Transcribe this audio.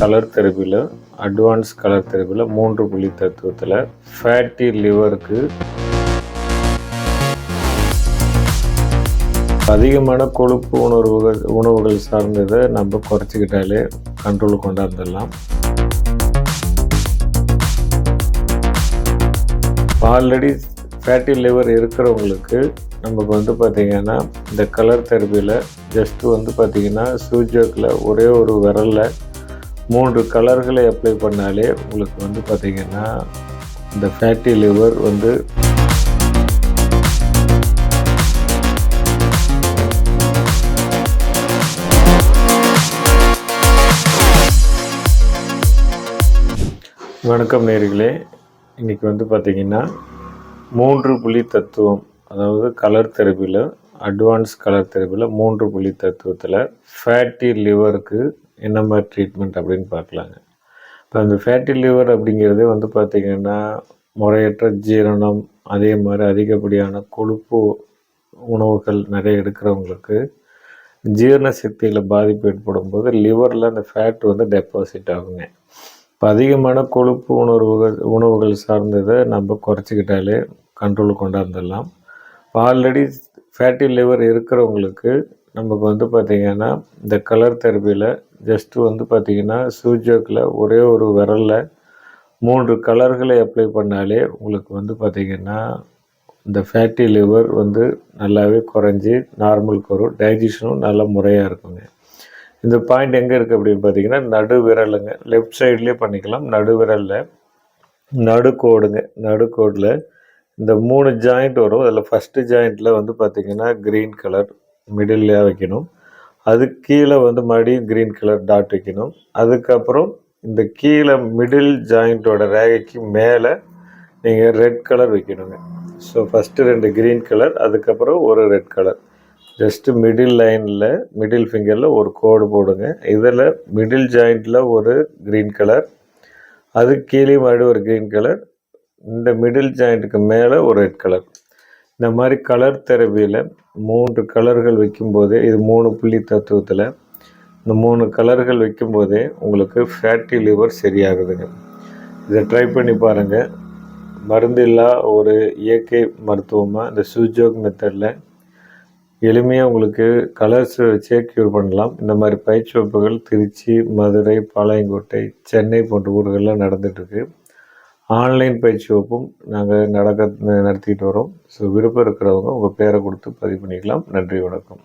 Colour தெரப்பியில் advance colour தெரப்பியில் மூன்று புள்ளி தத்துவத்தில் ஃபேட்டி லிவருக்கு அதிகமான கொழுப்பு உணர்வுகள் உணவுகள் சார்ந்ததை நம்ம குறைச்சிக்கிட்டாலே கண்ட்ரோல் கொண்டாந்துடலாம். ஆல்ரெடி ஃபேட்டி லிவர் இருக்கிறவங்களுக்கு நமக்கு வந்து பார்த்திங்கன்னா இந்த கலர் தெரப்பியில் ஜஸ்ட்டு வந்து பார்த்திங்கன்னா சூஜோக்கில் ஒரே ஒரு விரலில் மூன்று கலர்களை அப்ளை பண்ணாலே உங்களுக்கு வந்து பார்த்திங்கன்னா இந்த ஃபேட்டி லிவர் வந்து வணக்கம் நேர்களே. இன்றைக்கி வந்து பார்த்திங்கன்னா மூன்று புள்ளி தத்துவம் அதாவது கலர் தெரப்பியில் அட்வான்ஸ் கலர் தெரப்பியில் மூன்று புள்ளி தத்துவத்தில் ஃபேட்டி லிவருக்கு என்ன மாதிரி ட்ரீட்மெண்ட் அப்படின்னு பார்க்கலாங்க. இப்போ அந்த ஃபேட்டி லிவர் அப்படிங்கிறதே வந்து பார்த்திங்கன்னா முறையற்ற ஜீரணம் அதே மாதிரி அதிகப்படியான கொழுப்பு உணவுகள் நிறைய எடுக்கிறவங்களுக்கு ஜீரண சக்தியில் பாதிப்பு ஏற்படும் போது லிவரில் அந்த ஃபேட் வந்து டெபாசிட் ஆகுங்க. இப்போ அதிகமான கொழுப்பு உணர்வுகள் உணவுகள் சார்ந்ததை நம்ம குறைச்சிக்கிட்டாலே கண்ட்ரோல் கொண்டாந்துடலாம். இப்போ ஆல்ரெடி ஃபேட்டி லிவர் இருக்கிறவங்களுக்கு நமக்கு வந்து பார்த்திங்கன்னா இந்த கலர் தெரப்பியில் ஜஸ்ட்டு வந்து பார்த்திங்கன்னா சூஜோக்கில் ஒரே ஒரு விரலில் மூன்று கலர்களை அப்ளை பண்ணாலே உங்களுக்கு வந்து பார்த்திங்கன்னா இந்த ஃபேட்டி லிவர் வந்து நல்லாவே குறைஞ்சி நார்மலுக்கு வரும். டைஜஷனும் நல்ல முறையாக இருக்குங்க. இந்த பாயிண்ட் எங்கே இருக்குது அப்படின்னு பார்த்தீங்கன்னா நடு விரலுங்க. லெஃப்ட் சைட்லேயே பண்ணிக்கலாம். நடு விரலில் நடுக்கோடுங்க நடுக்கோடில் இந்த மூணு ஜாயிண்ட் வரும். அதில் ஃபஸ்ட்டு ஜாயிண்ட்டில் வந்து பார்த்திங்கன்னா க்ரீன் கலர் மிடில்லையாக வைக்கணும். அதுக்கு கீழே வந்து மறுபடியும் க்ரீன் கலர் டாட் வைக்கணும். அதுக்கப்புறம் இந்த கீழே மிடில் ஜாயிண்ட்டோட ரேகைக்கு மேலே நீங்கள் ரெட் கலர் வைக்கணுங்க. ஸோ ஃபஸ்ட்டு ரெண்டு க்ரீன் கலர் அதுக்கப்புறம் ஒரு ரெட் கலர் ஜஸ்ட்டு மிடில் லைனில் மிடில் ஃபிங்கரில் ஒரு கோடு போடுங்க. இதில் மிடில் ஜாயிண்ட்டில் ஒரு க்ரீன் கலர் அதுக்கு கீழே மறுபடியும் ஒரு க்ரீன் கலர் இந்த மிடில் ஜாயிண்ட்டுக்கு மேலே ஒரு ரெட் கலர் இந்த மாதிரி கலர் தெரபியில் மூன்று கலர்கள் வைக்கும்போதே இது மூணு புள்ளி தத்துவத்தில் இந்த மூணு கலர்கள் வைக்கும்போதே உங்களுக்கு ஃபேட்டி லிவர் சரியாகுதுங்க. இதை ட்ரை பண்ணி பாருங்கள் மருந்தில்லா ஒரு இயற்கை மருத்துவமாக இந்த சுஜோக் மெத்தடில் எளிமையாக உங்களுக்கு கலர்ஸ் வச்சே க்யூர் பண்ணலாம். இந்த மாதிரி பயிற்சி வகுப்புகள் திருச்சி மதுரை பாளையங்கோட்டை சென்னை போன்ற ஊர்களில் நடந்துகிட்ருக்கு ஆன்லைன் பயிற்சி வகுப்பும் நாங்கள் நடக்க நடத்திட்டு வரோம். ஸோ விருப்பம் இருக்கிறவங்க உங்கள் பேரை கொடுத்து பதிவு பண்ணிக்கலாம். நன்றி வணக்கம்.